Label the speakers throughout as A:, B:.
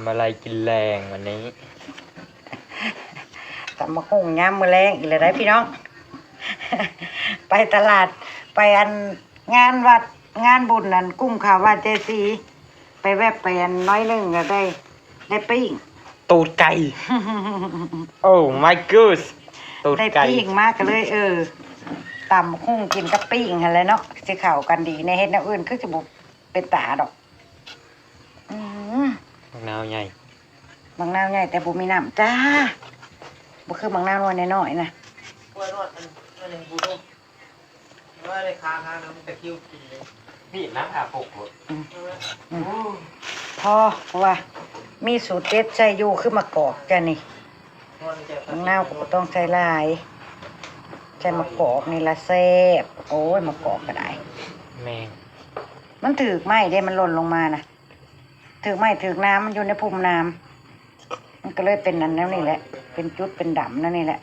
A: ำอะไรกินแรงวันนี้
B: ตำมะฮุ่งย่ามมือแรงอีกแล้วได้พี่น้อง ไปตลาดไปอันงานวัดงานบุญนั่นกุ้มข่าวว่าเจซีไปแวบไปอันน้อยหนึ่งก็ได้ ได้ปิ้ง
A: ตูดไก่ โอ้ my god ตูด
B: ได้
A: ไก่
B: ปิ้งมากก็เลย เออตำมะฮุ่งกินกับปิ้งอะไรเนาะสิเข่ากันดีในเฮ็ดแนวอื่นคือจะบุเป็นตาดอกอืม
A: มะ นาวใหญ่
B: บางนาวใหญ่แต่บุมีน้ำจ้าบุคือบางนาวน้อยน้อยๆนะ
C: กล้วยรอดมันมันหนึ่งบูดุว่าได้ค้างค้างแล้วมันตะคริวกินเลย
A: พี่น้ำอาปก
B: อืมพอเพราะว่า มีสูตรเด็ดใส่อยู่คือมะกอกจ้ะนี่
C: มันจะ
B: บางนาวก็บ่ต้องใส่หลายใส่มะกอกนี่ละแซ่บโอ้ยมะกอกก็ได้
A: แมง
B: มันถือกไหมเด้มันหล่นลงมานะ ถือกไหมถือกน้ำมันอยู่ในภูมิน้ำมันก็เลยเป็นนั่นแล้วนี่แหละ เป็นจุดเป็นดำนั่นนี่แหละ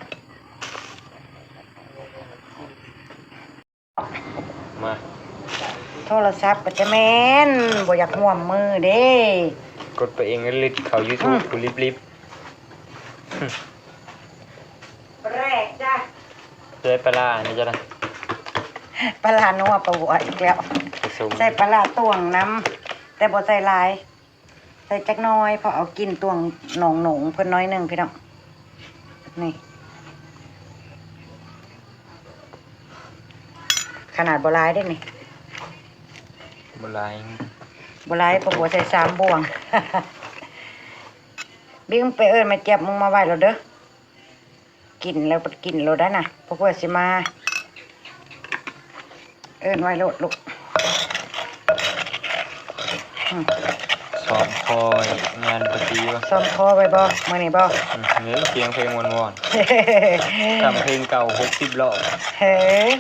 A: มา
B: โทรศัพท์ก็จะแม่นบ่อยากห่วมมือเด้
A: กดไปเองก็ลิดเขา YouTube กูรีบรีบ
B: แรกจ้ะ
A: ๆเลยปลาร้าอันนี่จะได้
B: ปลาร้านัวปลาบัวอีกแล้ว
A: ผสม
B: ใส่ปลาร้าตวงน้ำแต่บ่ใส่หลายใส่จักหน้อยเพอเอากินตวงหนองหนงเพิ่นน้อยหนึ่งพี่น้องนี่ขนาดบ่หลายได้นี่
A: บลาย
B: บ่หลายปลาบัวใส่สามบวง บิ๊กมึงไปเอิ้นมาเจ็บมึงมาไว้แล้วเด้อกินแล้วกินแล้วได้น่ะพวกเพื่อสิมา เอิ้นไว้โลดลูกอืม
A: สอนคอยงานปฏิวะ
B: ซ้อมคอไว้บ่มื้อนี้บ่
A: เนื้อเสียงเพลงวนวนๆทำเพลงเก่าหกสิบรอบ
B: เฮ้ย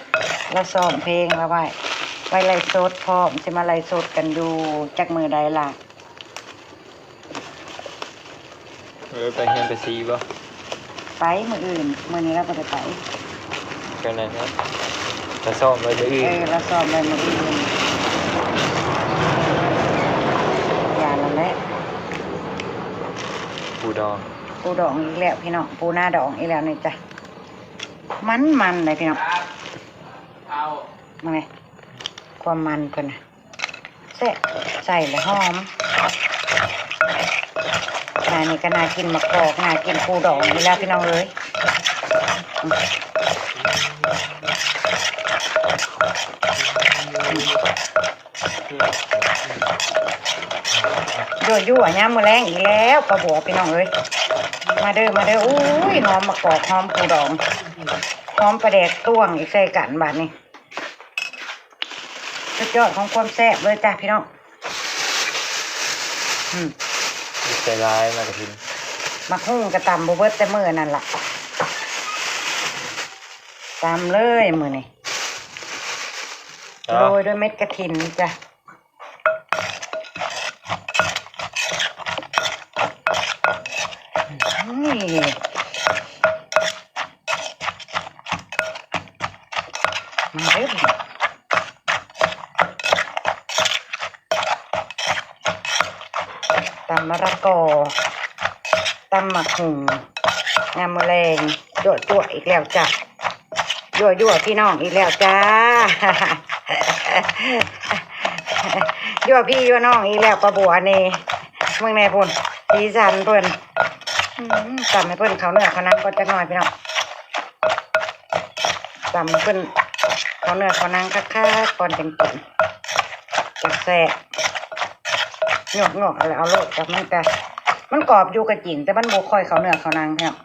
B: เราซ้อมเพลงแล้วไว้ไว้ไล่สดพร้อมสิมาไล่สดกันดูจักมือใดล่ะ
A: เออไปเฮียนไปซีบ่
B: ไปมื้ออื่นมื้อนี้เราก็จะไป
A: ก็นั่นนะจะซ่อมไว้ไปอื่
B: เอนอเราซ้อมไว้มื้ออื่นอย่าละแหละ
A: ปูดอง
B: ปูดองอีกแล้วพี่น้องปูหน้าดองอีกแล้วนี่จ้ะมันมันเลยพี่น้อง
C: เอา
B: มาไหมความมันเพิ่นน่ะเสะใส่แล้วหอมนานี่ก็น่ากินมะกอกน่ากินปูดองนี่แล้วพี่น้องเลย ยั่วยั่วย่ามมือแรงอีกแล้วปลาบัวพี่น้องเอ้ยมาเด้อมาเด้ออุ้ยหอมมะกอกหอมปูดองหอมปลาแดกต้วงอีกใส่กันบาดนี้สุดยอดของความแซ่บเลยจ้ะพี่น้องอืม
A: มีใจร้ายมากระทิน
B: มักหุ้งกระตำบเบิดแต่มือนั่นล่ะตำเลยมือนี่โรยด้วยเม็ดกระถินจ้ะนี่ มาเด้อตำมะระกอตำหมักหุงงามมะแรงยั่วยั่วอีกแล้วจ้ะยั่วยั่วพี่น้องอีกแล้วจ้ายั่วพี่ยั่วน้องอีกแล้วปลาบัวนี่เมื่อไงพุ่นสีสันเพิ่นอืมตำให้เพิ่นเขาเนื้อเขานังก็จะน้อยพี่น้องตำเพิ่น ขาเนื้อเขานังคักๆก่อนจังกินจังแซ่บหยกหยกๆแล้วเอาโลดกับมันกันมันกรอบอยู่กับจริงแต่มันโบคอยเขาเนื้อเขานางครับ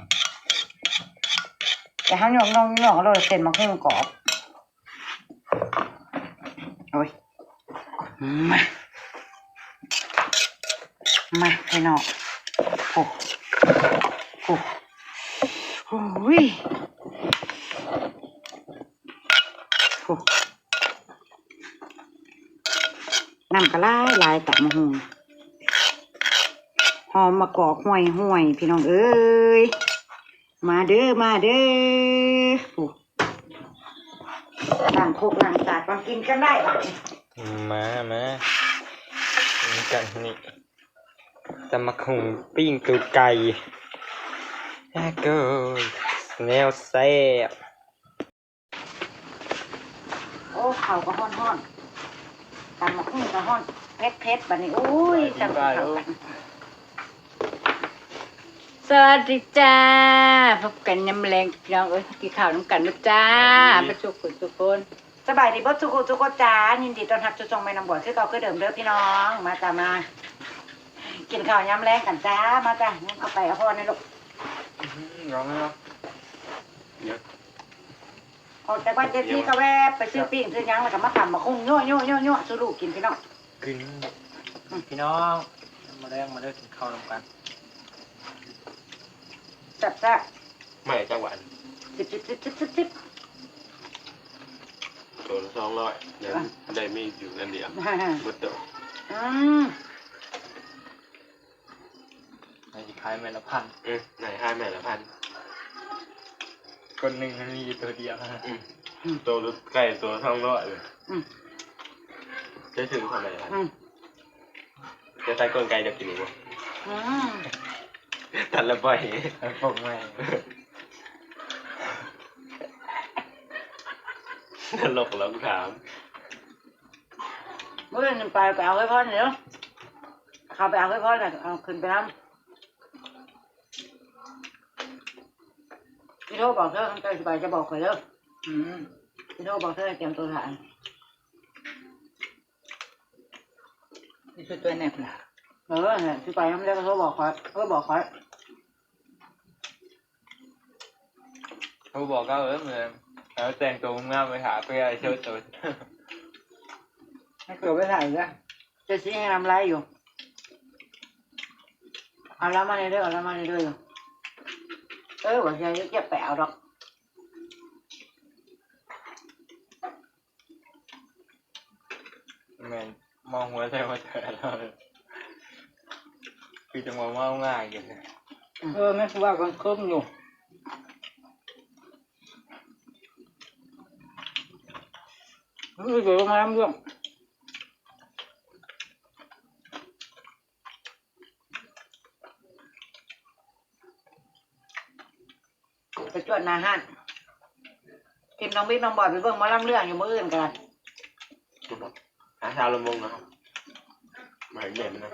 B: แต่เขาหยอกน้องหยอกเราเส้นมันให้มันกรอบโอ้ยมามาพี่น้องโอ้โอ้โอ้ยโอ้ น้ำกระลายลายตับมะฮงหอมมะกอกห่วยห่วยๆพี่น้องเอ้ย มาเด้อมาเด้อโอ้ล้างโคกล้างสาดมากินกันได้บัดนี้
A: มามามีกันนี่
D: จะมาคงปิ้งตูดไก่แฮกเกอร์แนวแซ่บ
E: โอ้เข่าก็ห้อนห้อน ตำมะคุ้งก็ห้อนเผ็ดเผ็ดๆบัดนี้อุ้ยจำเข้ากันสวัสดีจ้าพบกันยำแรงพี่น้องเอ้ยกินข้าวน้ำกันนะจ้าประชุกคุณทุกคนสบายดีบ่ทุกคนทุกคนจ้ายินดีต้อนรับจุจงแม่น้ำบ่อคือเก่าคือเดิมเด้อพี่น้อง มาจ้ามา กินข้าวยำแรงกันจ้ามาจ้างั้นเอาไปเอาพ่อในลูก
D: ร้องไหมครับ
E: อ อกจากบ้านเจซี่ก็แวบไปซื้อปิ้งซื้อหยังแล้วก็มาทำมาคุ้งยั่วยั่วยั่วยั่วสู้ลูกกินพี่น้อง
D: กิน
A: พี่น้อง มาแรงมาเลิกกินข้าวนำกัน
E: แซ่บแซ่บ
D: ไม่จังหวะ
E: สิบสิบสิบสิบสิบสิบ
F: ตัวละสองร้อยยังได้มีอยู่นั่นเดียว
E: ฮ่าฮ่า
F: มืดตัว
E: อืม
A: ในขายเมละพัน
F: เออไหนห้าแม่ละพัน
A: คนหนึ่งมันมีอยู่ตัวเดียว
F: อืมตัวละใกล้ตัวละสองร้อยเลย
E: อืม
F: จะถึงเท่าไหร่ละ
E: อืม
F: จะใช้กลไกจะกินอีกบ่
E: อืม
F: ตัดละบ่อย
A: พวกแม่
F: ตลกแล้วถาม
E: เมื่อเงินไปไปเอาไว้พ่อเดี๋ยวเขาไปเอาไว้พ่อเลยเอาขึ้นไปน้ำ พี่โทรบอกเธอตั้งใจสบายจะบอกเคยเด้ออืมพี่โทรบอกเธอให้เตรียมตัวถ่าย
A: นี่คือตัวแนบนะ
E: เออเนี่ยที่ไปน้ำเล็กก็โทรบอกคอยเออบอกคอย
A: เขาบอกก็เออเหมือนแล้วแต่งตัวงามไปหาเพื่อเชิดตัว
E: ให้เกิดไปถ่ายด้วยจะซีให้ทำไรอยู่เอาละมาในเรื่องเอาละมาในเรื่องอยู่ เออว่าจะเก็บไปเอาดอก
A: แม่มองหัวใจมาเจอเราคือจังหวะว่าง่ายกันนะ
E: เออไม่คือว่ากันคืมอยู่เออเดี๋ยวมาทำเรื่อง ไปจวดหนาห้านทีมน้องบิ๊กน้องบอยไปเบิ่งหมาลำเรื่องอยู่มื้ออื่นกัน
F: หาชาวละมงนะครับมาเห็นเด่นนะ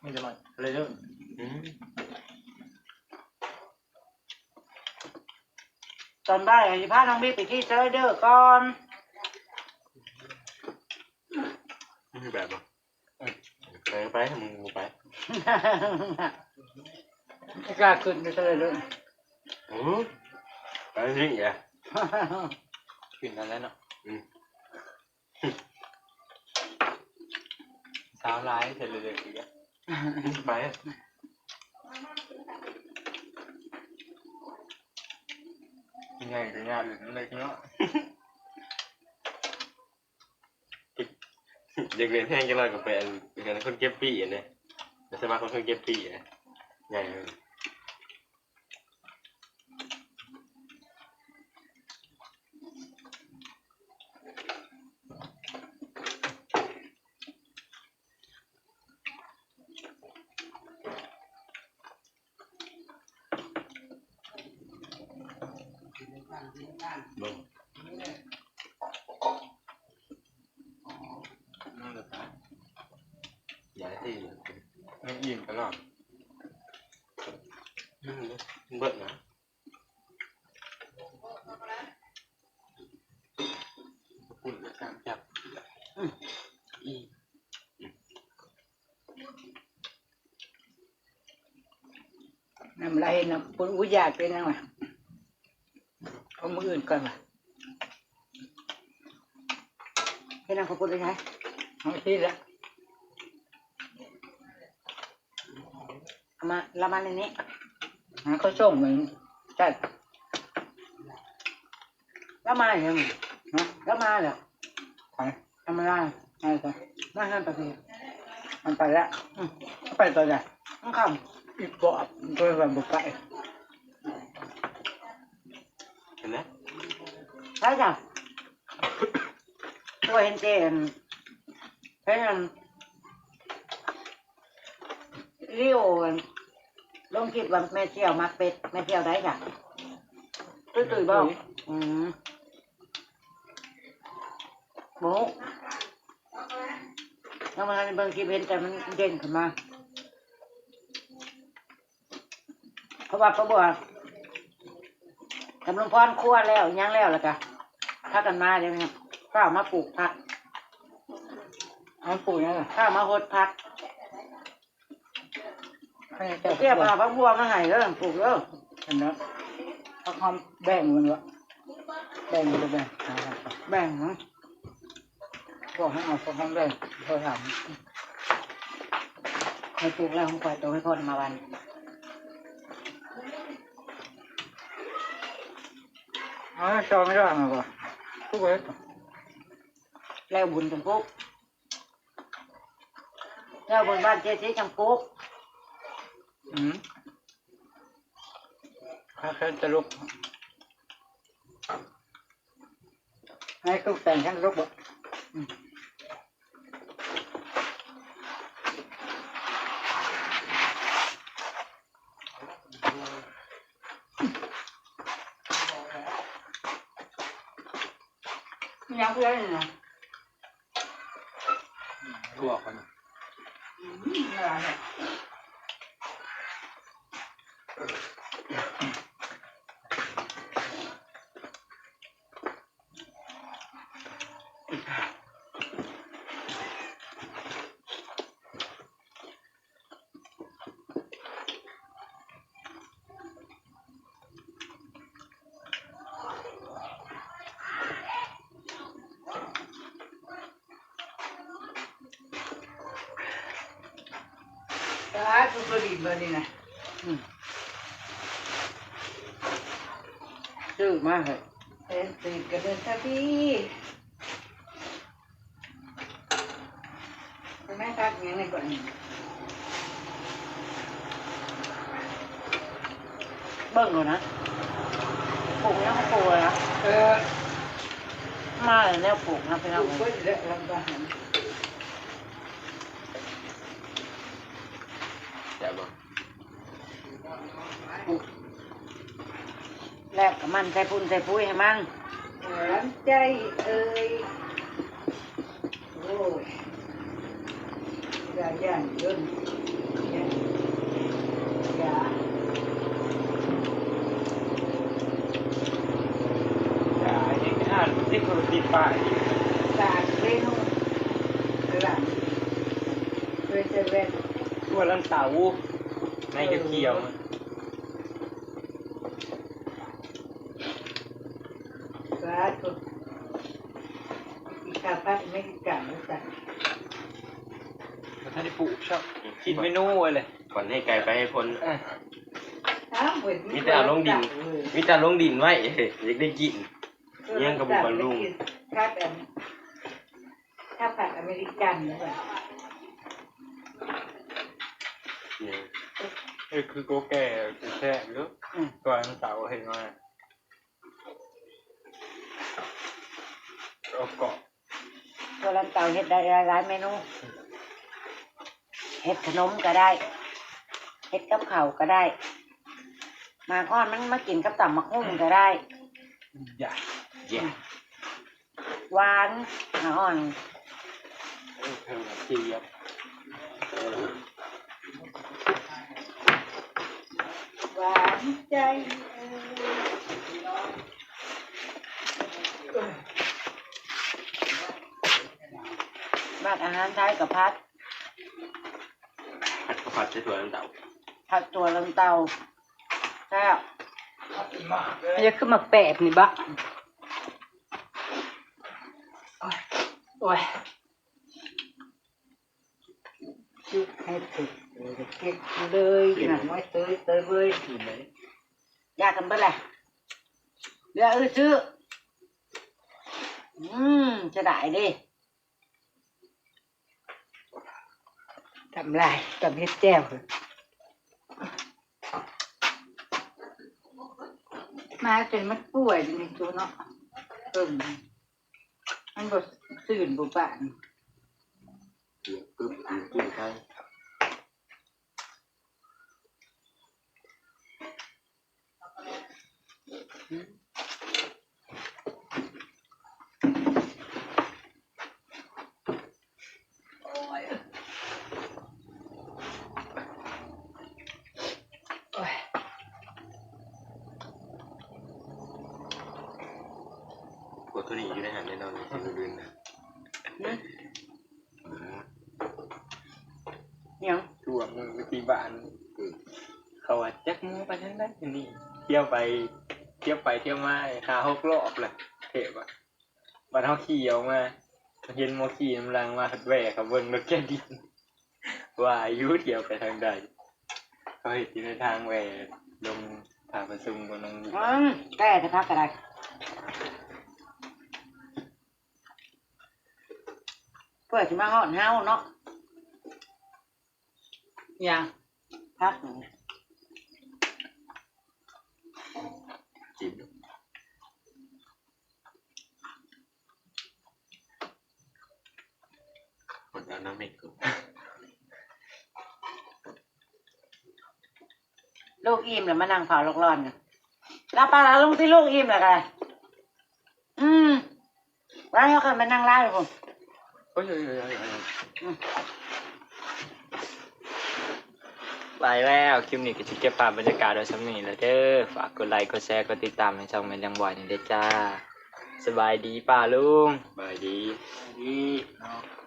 A: ไม่จะมาอะไรเด้อ
F: อืม
E: ตอนบ่ายสิพาน้องบิ๊กไปที่เซอร์เดอร์ก่อน
F: แบบว่าไปไปมึงไป
E: ไม่กล้าขึ้นไปเซอร์เดอร์
F: โอ้ไปสิอะ
A: กินกันแล้วเนาะ
F: อืม
A: สาวร้ายเสร็จเลยอีกอะ
F: ไป
A: ยังไงก็งานหรืออะไรเนาะ
F: อยากเรียนแห้งจะลอยกับแฟนเป็นกันคนเก็บปี้อะเนี่ย แต่สมาคมคนเก็บปี้อะไงลง
A: นั่นแหละ
F: ย้ายที่
A: ไม่ อิ่มตลอด
F: เบิดนะปุ่นนะการจับอี
E: น้ำไรน้ำปุ่นอุยากเป็นยังไงเอามืออื่นก่อนว่ะให้นางเขาปุ่นได้ไหมเอาที่ละ เอามาละมาในนี้หาเขาส่งเหมือนใช่แล้วมาอย่างไงฮะแล้วมาเหรอไปทำอะไรไปไปมาห้ามไปสิมันไปแล้วอืมไปตอนไหนต้องเข้าอีกบอกด้วยวันบุกไป
F: เห็นไหม
E: ได้จ้ะ
F: ไตั
E: วเห็นเจนเห็นอันเลี้ยว อันลงคลิปว่าแม่เที่ยวมักเป็ดแม่เที่ยวได้จ้ะตุ้ยตุ้ยบอกอืมหมูแล้วมันเบิ่งคลิปเห็นแต่มันเด่นขึ้นมา เพราะว่าเขาบอกว่ากำลังพรคั่วแล้วย่างแล้วแล้วก็ถ้ากันมาเดี๋ยวนี้ข้าวมาปลูกผัก
C: เอาปุ๋ยนะ
E: ข้าวมาหดผัก
C: ให้เจ้า
E: เตรียมเอาผักบัวมาให้เด้อปลูกเด้อ
C: เห็นไหมเอาความแบ่งมันวะแบ่งเลยแบ่งหาครับ
E: แบ่งนะ
C: บอกให้เอาความแบ่งเขาถาม
E: ให้ปลูกแล้วผมปล่อยตัวให้พ่อมาวัน
C: อ๋อชอไม่ได้มาป่ทุกเว้ย
E: แล้วบุญจังปุ๊บแล้วบนบ้านเจ๊สีจังปุ๊บ
C: อืมข้าแค่จะลุกให้ทุกแต่งแค่ลุกบ่
E: ยังเพื่อนนะ
F: ทั่วคน
C: ตาสุก ดีแบบนี้นะ
E: ซื้อมาเลย
C: เป็นสีกระเด็นทันทีแม่ทักยังไงก่อน
E: เบิ่งก่อนนะปลูกยังเขาปลูกเลยนะ
C: เออ
E: มาเลยแล้วปลูกนะพี่น้อง
C: ลูกก็จะได้รับการ
F: แต่บอก
E: แลกกับมันใส่พุ่นใส่ปุ้ยให้มัน
C: หวานใจเอ้ยโอ้ยอย่าย่านยินอย่าอย่า
A: อ่ายังอ่านที่คนติดป้าย
C: ตากเล่นหลังเพื่อจะเว้น
A: ทั่วลันเตาในกระเกี่ยวา
C: ธุอีกาพัดไม่กินกันนะจ๊ะ
A: ถ้าได้ปลูกชอบคิดเมนูไว้เลย
F: ก่อนให้ไกลไปให้พ้น
A: อะ
C: อ้าวเหมือน
F: มีแต่เอาลงดิน มีแต่ลงดินไว้อยากได้กินยังกระบุกบรรลุง
C: ถ้าแบบถ้าผัดอเมริกันนะจ๊ะ
F: เนี่ย
A: เออคือโกแก่กูแท้หรือก่อนเสาเห็นมาเอาเกาะ
E: ตัวลันเต่าเฮ็ดได้หลายๆเมนูเฮ็ดขนมก็ได้เฮ็ดกับข้าวก็ได้หมากอ้อนมันมากินกับต่ำมักหุ่งก็ได้
A: ใหญ่
F: เยี่ย
E: หวานหมากอ้อน
A: เออเพิ่มเทียบ
C: หวานใจเอ้ย
E: มากอาหารไทยกับพัด
F: ผัดข้าวผัดใส่ถั่วน้ำเต่า
E: ผัดตัวลันเต่าแซ่บ
C: จะขึ้นมาแปดนี่บะโอ้ยชุดให้ถึกเลยเก็บเลยหนังไว้เตยเตยเว้ย
A: กินไหม
E: ยากกันเปล่าเดี๋ยวเออซื้ออืมจะได้ดิ
C: ทำลายกับเฮ็ดแจ่วมาจนมันป่วยในตัวเนาะเอิ่มมันบ่สื่นบ่ปาน
F: เดี๋ยวปึ๊บอยู่กินใครกดตัวนี้อยู่ในหันแน่นอนเลยดูดูนะ
C: ยัง
A: ช่วงมือไปตี บ้านเขาว่าจักมือไปทั้งนั้นที่นี่เที่ยวไป เที่ยวไปเที่ยวมาหาหกรอบเลยเทปอะบัดเขาขี่ออกมาเห็นโมขี่น้ำลังมาแหวกเขาเบิ่งรถแก่ดินว่าอายุเที่ยวไปทางใดเขาเห็นที่ในทางแหวกลงทางประชุมบนน้อง
E: อืมแก้จะพักก็ได้เพื่อสิมาฮอดเฮาเนาะ
C: ยัง
E: พักหนึ่ง
F: จิ้มกดเอาน้ำเม็ดก่อน
E: ลูกอิ่มแล้วมานั่งเผาลูกร้อนกันแล้วปลาร้าลงที่ลูกอิ่มแล้วกันอืมร้านเขาเคยมานั่งร้านเลยผม
A: โอ้ยโอ้ยโอ้ยโอ้ยโอ้ย ไปแล้วคลิปนี้ก็จะเก็บภาพบรรยากาศไว้สำนีแล้วเด้อฝากกดไลค์กดแชร์กดติดตามให้ช่องมันยังบ่อยนี่เด้อจ้า สบายดีป่าลุง
F: บายดี
A: ดีเนาะ